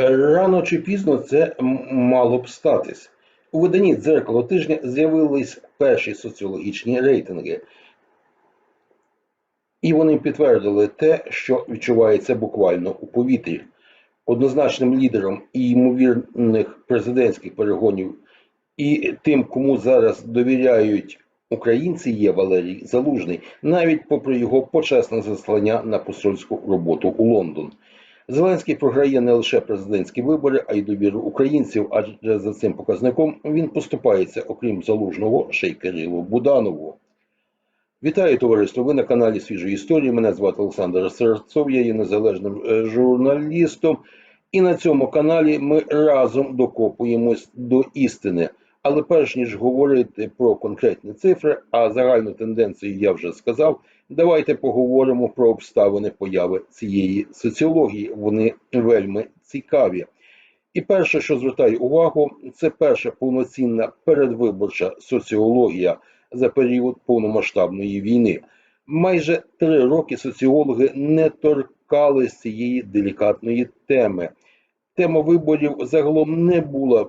Рано чи пізно це мало б статись. У виданні дзеркало тижня з'явились перші соціологічні рейтинги. І вони підтвердили те, що відчувається буквально у повітрі. Однозначним лідером і ймовірних президентських перегонів, і тим, кому зараз довіряють українці, є Валерій Залужний, навіть попри його почесне заслання на посольську роботу у Лондон. Зеленський програє не лише президентські вибори, а й довіру українців, адже за цим показником він поступається, окрім залужного, ще й Кирилу Буданову. Вітаю товариство! Ви на каналі Свіжої історії. Мене звати Олександр Серцов, я є незалежним е, журналістом. І на цьому каналі ми разом докопуємось до істини. Але перш ніж говорити про конкретні цифри, а загальну тенденцію я вже сказав, давайте поговоримо про обставини появи цієї соціології. Вони вельми цікаві. І перше, що звертаю увагу, це перша повноцінна передвиборча соціологія за період повномасштабної війни. Майже три роки соціологи не торкались цієї делікатної теми. Тема виборів загалом не була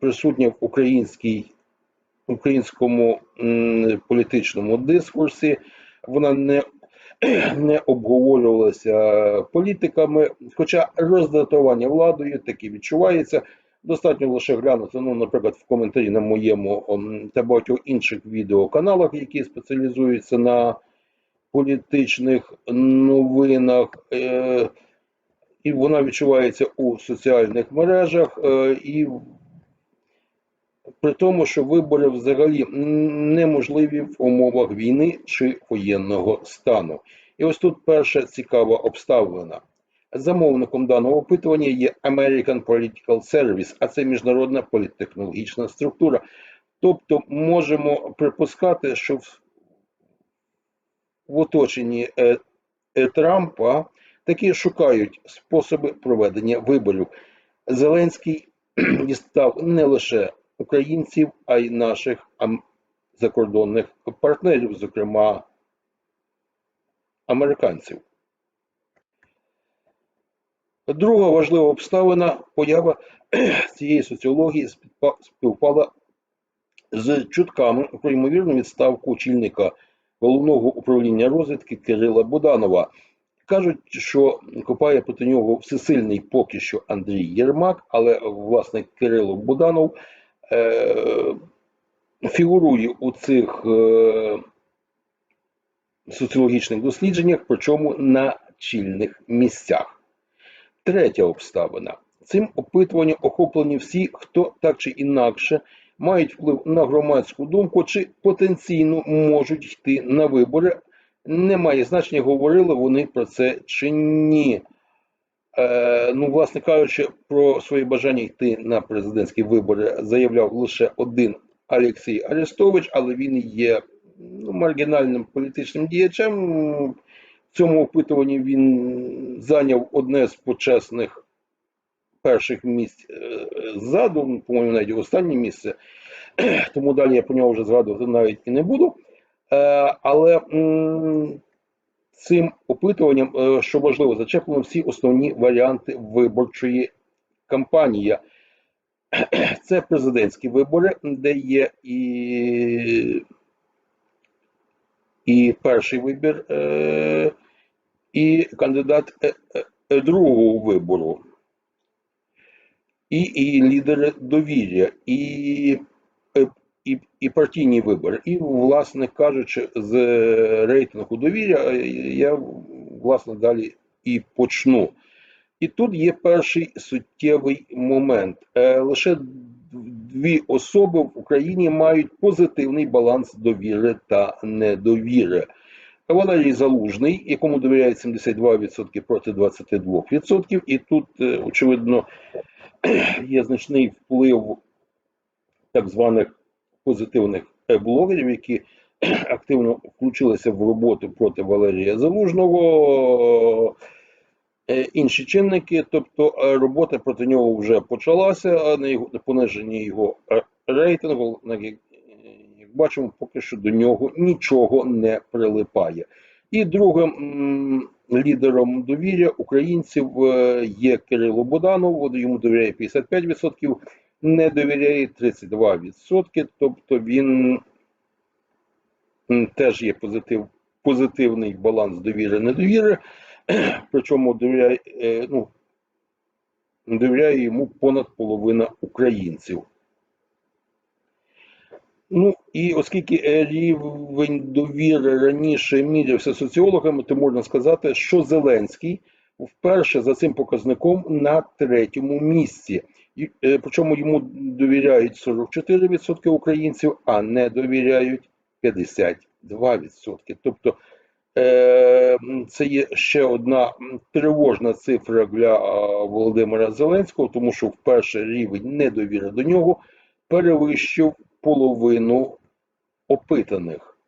присутня в українській, українському політичному дискурсі. Вона не, не обговорювалася політиками, хоча роздратування владою таки відчувається. Достатньо лише глянути, ну, наприклад, в коментарі на моєму та багатьох інших відеоканалах, які спеціалізуються на політичних новинах. Е, і вона відчувається у соціальних мережах, е, і при тому, що вибори взагалі неможливі в умовах війни чи воєнного стану. І ось тут перша цікава обставина. Замовником даного опитування є American Political Service, а це міжнародна політтехнологічна структура. Тобто можемо припускати, що в, в оточенні е, е, Трампа таки шукають способи проведення виборів. Зеленський дістав не лише українців, а й наших закордонних партнерів, зокрема американців. Друга важлива обставина поява цієї соціології співпала з чутками про ймовірну відставку очільника головного управління розвідки Кирила Буданова. Кажуть, що копає проти нього всесильний поки що Андрій Єрмак, але власне Кирило Буданов е, фігурує у цих е, соціологічних дослідженнях, причому на чільних місцях. Третя обставина. Цим опитуванням охоплені всі, хто так чи інакше мають вплив на громадську думку чи потенційно можуть йти на вибори. Немає значення, говорили вони про це чи ні. Е, ну, власне кажучи, про своє бажання йти на президентські вибори заявляв лише один Олексій Арестович, але він є ну, маргінальним політичним діячем. В цьому опитуванні він зайняв одне з почесних перших місць е, ззаду, по-моєму, навіть останнє місце, тому далі я про нього вже згадувати навіть і не буду. Е, Але цим опитуванням, е, що важливо, зачеплено всі основні варіанти виборчої кампанії. Це президентські вибори, де є і, і перший вибір, е, і кандидат другого вибору, і, і лідери довір'я, і, і, і партійні вибори. І, власне кажучи, з рейтингу довір'я е, я власне далі і почну. І тут є перший суттєвий момент. Е, Лише дві особи в Україні мають позитивний баланс довіри та недовіри. Валерій Залужний, якому довіряють 72% проти 22%. І тут, е, очевидно, є значний вплив так званих позитивних е, блогерів, які активно включилися в роботу проти Валерія Залужного. Е, Інші чинники, тобто е, робота проти нього вже почалася, на його на пониженні його рейтингу, як, бачимо, поки що до нього нічого не прилипає. І друга м, лідером довір'я українців є Кирило Буданов, йому довіряє 55%, не довіряє 32%, тобто він теж є позитив, позитивний баланс довіри недовіри, причому довіряє, е, ну, довіряє йому понад половина українців. Ну і оскільки рівень довіри раніше мірявся соціологами, то можна сказати, що Зеленський вперше за цим показником на третьому місці. Е, Причому йому довіряють 44% українців, а не довіряють 52%. Тобто е, це є ще одна тривожна цифра для Володимира Зеленського, тому що вперше рівень недовіри до нього перевищив половину опитаних.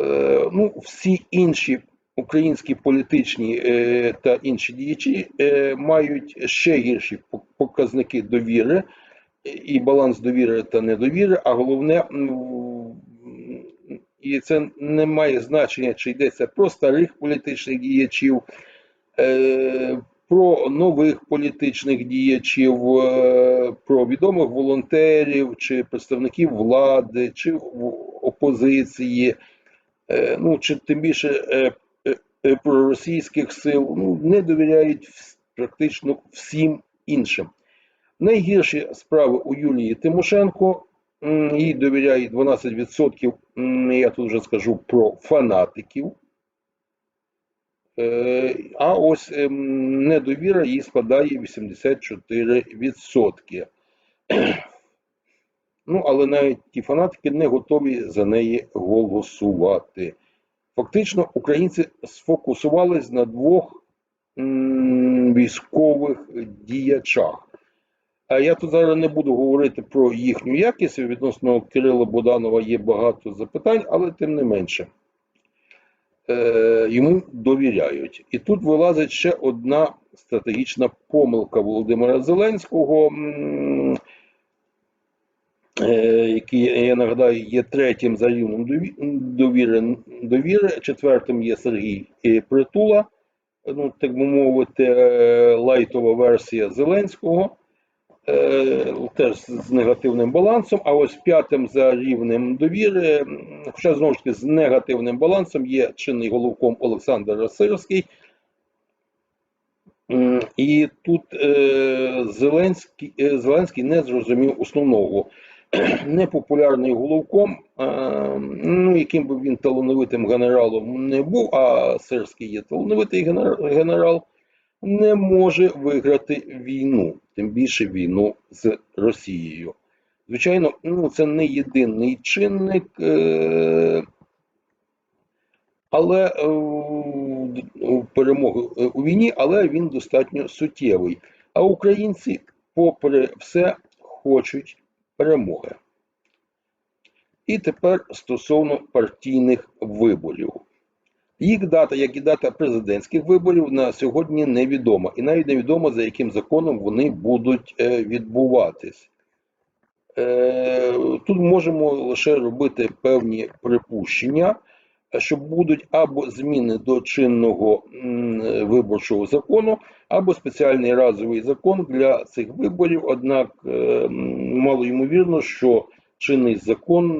Е, ну, всі інші українські політичні е, та інші діячі е, мають ще гірші показники довіри і баланс довіри та недовіри, а головне, і це не має значення, чи йдеться про старих політичних діячів, е, про нових політичних діячів, про відомих волонтерів чи представників влади, чи опозиції, ну чи тим більше проросійських сил, ну не довіряють практично всім іншим. Найгірші справи у Юлії Тимошенко. Їй довіряє 12%. Я тут вже скажу про фанатиків. Е, А ось ем, недовіра їй складає 84%. Ну, але навіть ті фанатики не готові за неї голосувати. Фактично, українці сфокусувались на двох військових діячах. Я тут зараз не буду говорити про їхню якість. Відносно Кирила Боданова є багато запитань, але тим не менше е, йому довіряють. І тут вилазить ще одна стратегічна помилка Володимира Зеленського, який, я нагадаю, є третім за рівнем довіри, довіри, четвертим є Сергій е, Притула, ну, так би мовити, е, лайтова версія Зеленського. е, Теж з негативним балансом, а ось п'ятим за рівнем довіри, хоча знову ж таки з негативним балансом є чинний головком Олександр Сирський. М, І тут е, Зеленський, е, Зеленський не зрозумів основного. Непопулярний головком, е, ну, яким би він талановитим генералом не був, а Сирський є талановитий генерал, не може виграти війну, тим більше війну з Росією. Звичайно, ну, це не єдиний чинник, е, але е, перемоги у війні, але він достатньо суттєвий. А українці, попри все, хочуть перемоги. І тепер стосовно партійних виборів. Їх дата, як і дата президентських виборів, на сьогодні невідома. І навіть невідомо, за яким законом вони будуть е, відбуватись. Е, Тут можемо лише робити певні припущення, що будуть або зміни до чинного виборчого закону, або спеціальний разовий закон для цих виборів. Однак е, мало ймовірно, що чинний закон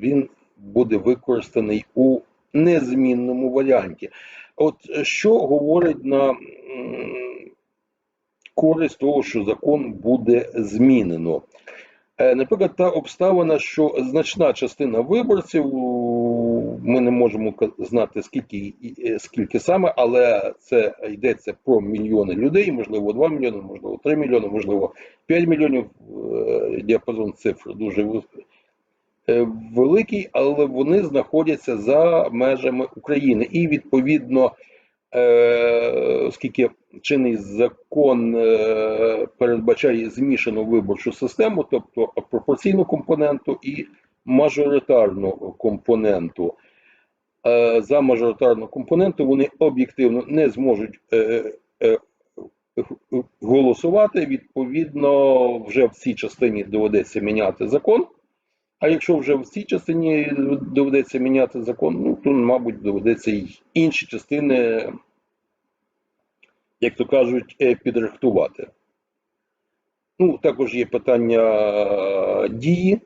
він буде використаний у незмінному варіанті. От е, що говорить на користь того, що закон буде змінено? Е, Наприклад, та обставина, що значна частина виборців, ми не можемо знати скільки, скільки саме, але це йдеться про мільйони людей, можливо, 2 мільйони, можливо, 3 мільйони, можливо, 5 мільйонів. Е, Діапазон цифр дуже е, великий, але вони знаходяться за межами України. І відповідно, е, оскільки чинний закон передбачає змішану виборчу систему, тобто пропорційну компоненту і мажоритарну компоненту. Е, За мажоритарну компоненту вони об'єктивно не зможуть е, е, голосувати. Відповідно, вже в цій частині доведеться міняти закон. А якщо вже в цій частині доведеться міняти закон, ну то, мабуть, доведеться й інші частини, як то кажуть, підрихтувати. Ну, також є питання дії,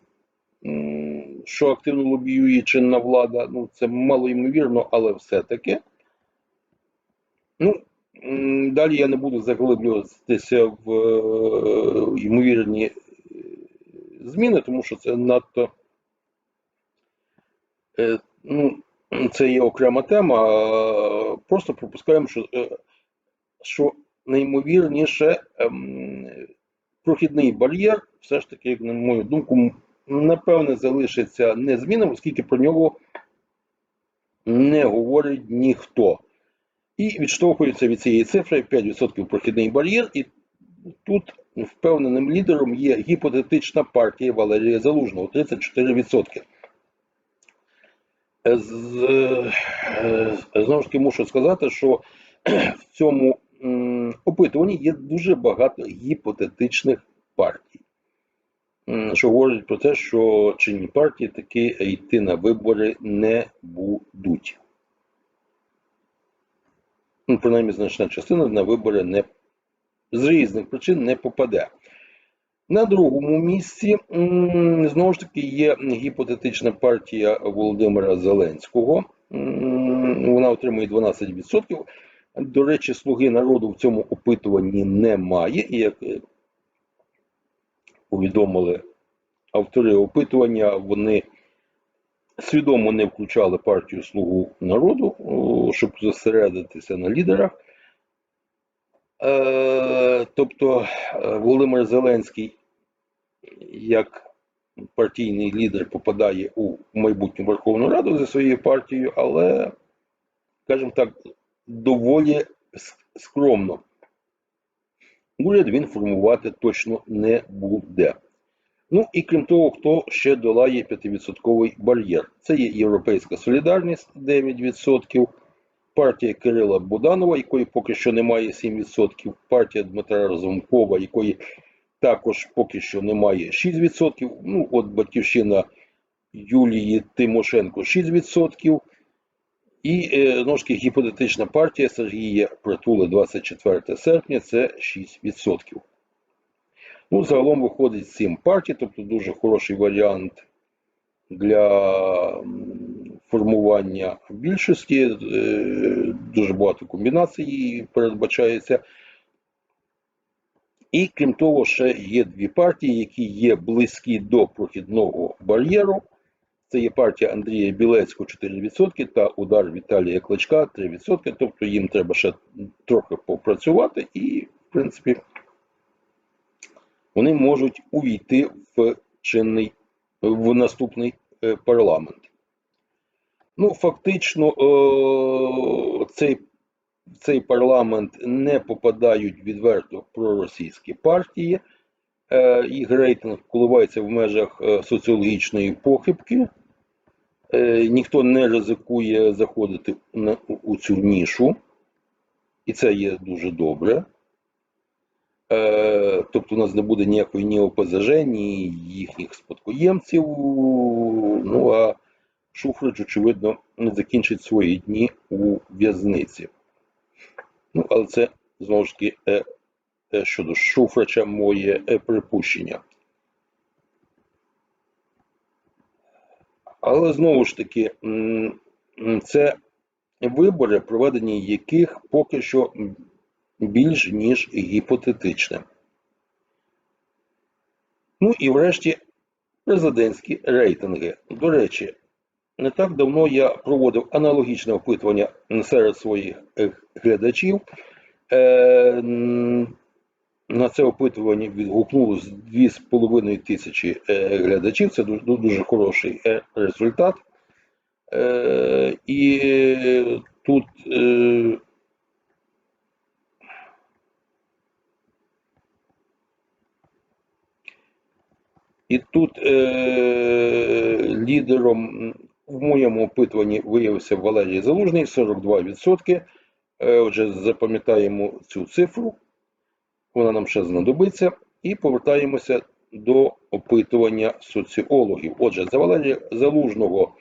що активно лобіює чинна влада. Ну, це мало ймовірно, але все-таки. Ну, далі я не буду заглиблюватися в е, ймовірні е, зміни, тому що це надто. е, Ну, це є окрема тема. Просто пропускаємо, що, що найімовірніше ем, прохідний бар'єр, все ж таки, на мою думку, напевне, залишиться незмінним, оскільки про нього не говорить ніхто. І відштовхується від цієї цифри 5% прохідний бар'єр. І тут впевненим лідером є гіпотетична партія Валерія Залужного 34%. Е, знову ж таки мушу сказати, що в цьому опитуванні є дуже багато гіпотетичних партій, що говорить про те, що чинні партії таки йти на вибори не будуть. Ну, принаймні, значна частина на вибори не з різних причин не попаде. На другому місці знову ж таки є гіпотетична партія Володимира Зеленського. Вона отримує 12%. До речі, слуги народу в цьому опитуванні немає. І як повідомили автори опитування, вони свідомо не включали партію Слугу народу, щоб зосередитися на лідерах. Е, Тобто е, Володимир Зеленський як партійний лідер попадає у майбутню Верховну Раду зі своєю партією, але, скажімо так, доволі скромно. Уряд він формувати точно не буде. Ну і крім того, хто ще долає 5% бар'єр? Це є Європейська Солідарність 9%, партія Кирила Буданова, якої поки що немає 7%, партія Дмитра Разумкова, якої також поки що немає 6%. Ну, от Батьківщина Юлії Тимошенко 6%. І е, таки гіпотетична партія Сергія Притули 24 серпня це 6%. Ну, загалом виходить 7 партій, тобто дуже хороший варіант для формування більшості. Е, Дуже багато комбінацій передбачається. І крім того, ще є дві партії, які є близькі до прохідного бар'єру. Це є партія Андрія Білецького 4% та удар Віталія Кличка 3%. Тобто їм треба ще трохи попрацювати, і, в принципі, вони можуть увійти в чинний в наступний е, парламент. Ну, фактично, е, цей, цей парламент не попадають відверто проросійські партії. Е, Їх рейтинг коливається в межах соціологічної похибки. Е, Ніхто не ризикує заходити у- цю нішу, і це є дуже добре. Е, Тобто у нас не буде ніякої ні ОПЗЖ, ні їхніх спадкоємців. Ну а Шуфрич, очевидно, не закінчить свої дні у в'язниці. Ну, але це знову ж таки е, щодо Шуфрича моє припущення. Але знову ж таки, це вибори, проведені яких поки що більш ніж гіпотетичне. Ну і врешті президентські рейтинги. До речі, не так давно я проводив аналогічне опитування серед своїх е, глядачів. На це опитування відгукнулося 2,5 тисячі е, глядачів. Це дуже, хороший е, результат. Е, І тут І тут лідером в моєму опитуванні виявився Валерій Залужний 42%. Е, отже, запам'ятаємо цю цифру, вона нам ще знадобиться. І повертаємося до опитування соціологів. Отже, за Валерія Залужного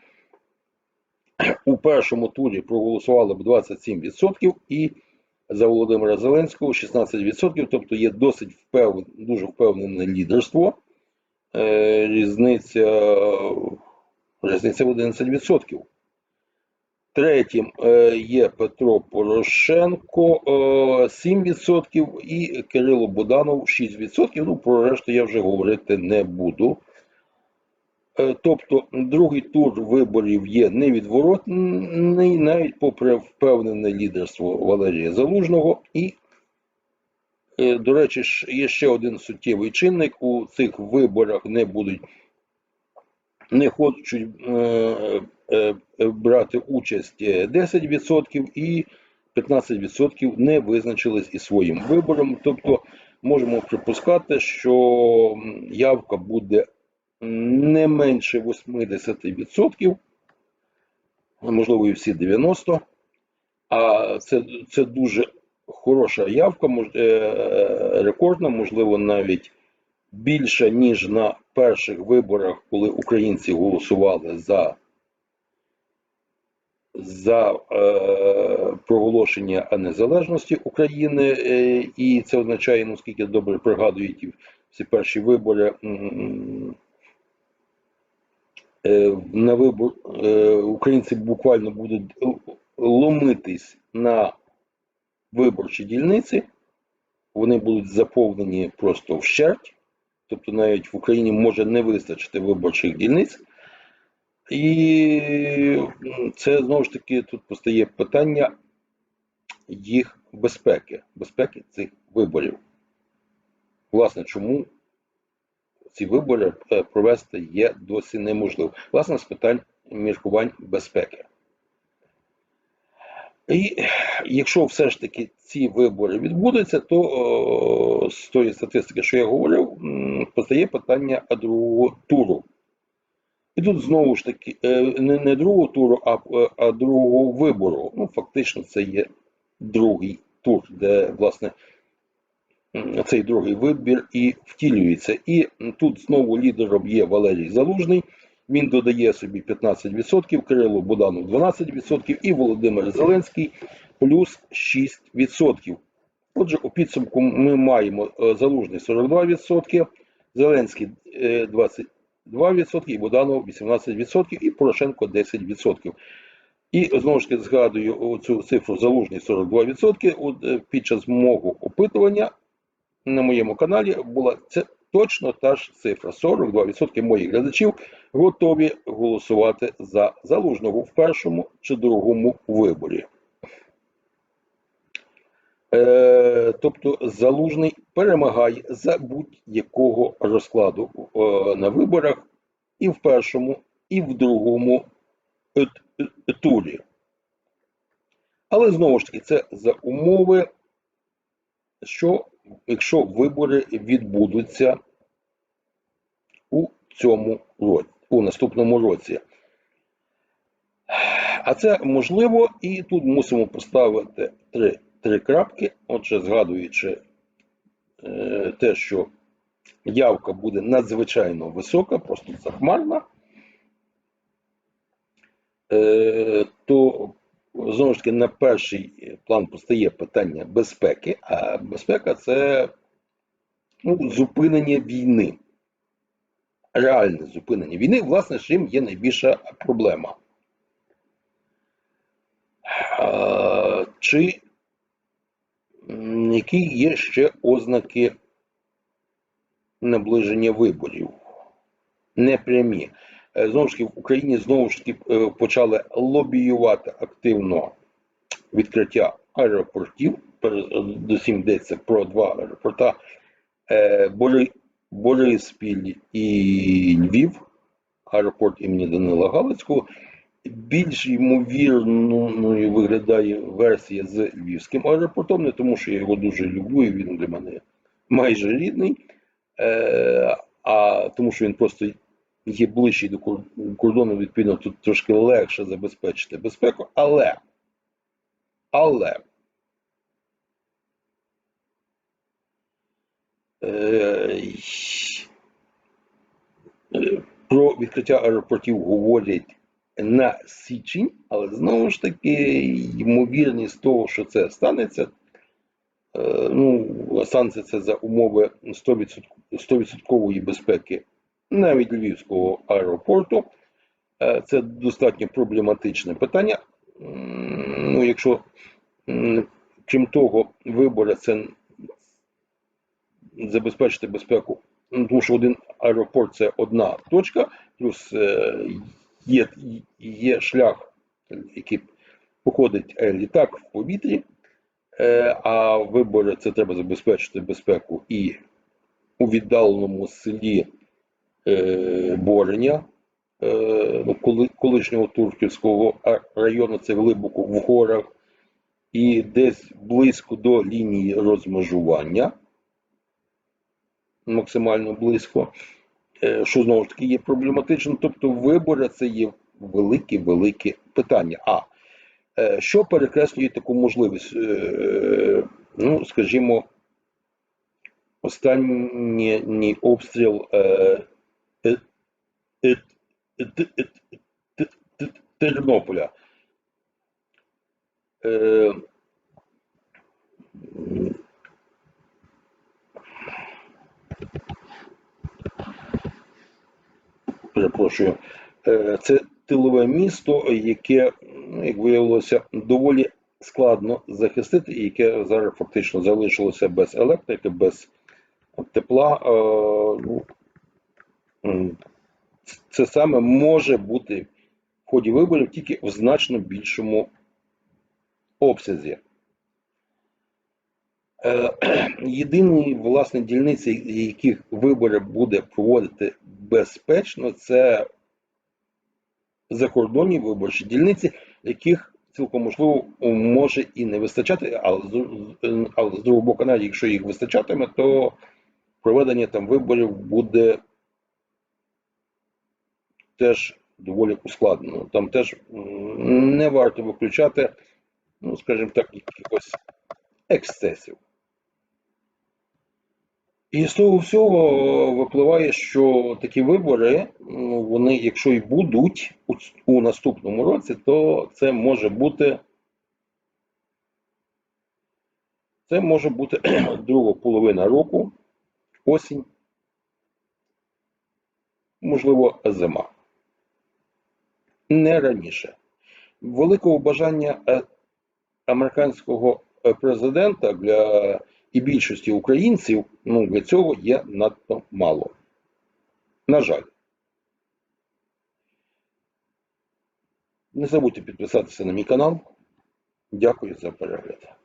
у першому турі проголосували б 27% і за Володимира Зеленського 16%, тобто є досить впев... дуже впевнене лідерство. Е, Різниця, різниця в 11%. Третім е, є Петро Порошенко е, 7% і Кирило Буданов 6%. Ну, про решту я вже говорити не буду. Е, Тобто другий тур виборів є невідворотний, навіть попри впевнене лідерство Валерія Залужного. І, е, до речі, є ще один суттєвий чинник. У цих виборах не будуть не хочуть е, е, е, брати участь е, 10% і 15% не визначились із своїм вибором. Тобто можемо припускати, що явка буде не менше 80%, можливо, і всі 90%. А це, це дуже хороша явка, мож- е, рекордна, можливо, навіть більше, ніж на перших виборах, коли українці голосували за, за е, проголошення незалежності України, е, і це означає, наскільки добре пригадують всі перші вибори. е, На вибор українці буквально будуть ломитись на виборчі дільниці, вони будуть заповнені просто вщерть. Тобто навіть в Україні може не вистачити виборчих дільниць. І це знову ж таки тут постає питання їх безпеки, безпеки цих виборів. Власне, чому ці вибори е, провести є досі неможливо. Власне, з питань міркувань безпеки. І якщо все ж таки ці вибори відбудуться, то о, з тої статистики, що я говорив, постає питання другого туру. І тут знову ж таки е, не не другого туру, а, е, а другого вибору. Ну, фактично, це є другий тур, де, власне, цей другий вибір і втілюється. І тут знову лідером є Валерій Залужний. Він додає собі 15%, Кирило Будану 12% і Володимир Зеленський плюс 6%. Отже, у підсумку ми маємо е, залужний 42%, Зеленський 20, 2%, і Буданов 18%, і Порошенко 10%. І знову ж таки згадую цю цифру залужність: 42%. Е, під час мого опитування на моєму каналі була це точно та ж цифра. 42% моїх глядачів готові голосувати за залужного в першому чи другому виборі. Е, тобто залужний перемагає за будь-якого розкладу е, на виборах і в першому, і в другому е, турі. Але знову ж таки, це за умови, що якщо вибори відбудуться у цьому році, у наступному році. А це можливо, і тут мусимо поставити три, три крапки. Отже, згадуючи е, те, що явка буде надзвичайно висока, просто захмарна, е, то знову ж таки на перший план постає питання безпеки, а безпека це ну, зупинення війни. Реальне зупинення війни, власне, чим є найбільша проблема. Чи які є ще ознаки наближення виборів? Непрямі. Е, Знову ж таки, в Україні знову ж таки е, почали лобіювати активно відкриття аеропортів. Передусім йдеться про два аеропорта е, Бориспіль і Львів, аеропорт імені Данила Галицького. Більш ймовірною виглядає версія з Львівським аеропортом, не тому що я його дуже люблю, і він для мене майже рідний, е, а тому що він просто є ближчий до кордону, відповідно, тут трошки легше забезпечити безпеку, але, але е, Про відкриття аеропортів говорять на січень, але знову ж таки, ймовірність того, що це станеться, е, ну, станеться це за умови 100%, 100% безпеки навіть Львівського аеропорту. Е, Це достатньо проблематичне питання. Ну, якщо, крім того, вибори це забезпечити безпеку, ну, тому що один аеропорт це одна точка, плюс е, є, є шлях, який походить е, літак в повітрі, е, а вибори це треба забезпечити безпеку і у віддаленому селі е, коли, колишнього Турківського району, це глибоко в горах, і десь близько до лінії розмежування, максимально близько, що знову ж таки є проблематично. Тобто вибори це є велике-велике питання. А е, що перекреслює таку можливість? Е, Ну, скажімо, останній обстріл е, е, е, е, е, Тернополя. Е, Перепрошую. Е, Це тилове місто, яке, ну, як виявилося, доволі складно захистити, і яке зараз фактично залишилося без електрики, без тепла. Е, Ну, це саме може бути в ході виборів тільки в значно більшому обсязі. Е, Єдині власне дільниці, яких вибори буде проводити безпечно, це закордонні виборчі дільниці, яких цілком можливо може і не вистачати, але з, другого боку, навіть якщо їх вистачатиме, то проведення там виборів буде теж доволі ускладнено. Там теж не варто виключати, ну скажімо так, якихось ексцесів. І з того всього випливає, що такі вибори, вони, якщо і будуть у, наступному році, то це може бути. Це може бути друга половина року, осінь, можливо, зима. Не раніше. Великого бажання е, американського е, президента для і більшості українців ну, для цього є надто мало. На жаль. Не забудьте підписатися на мій канал. Дякую за перегляд.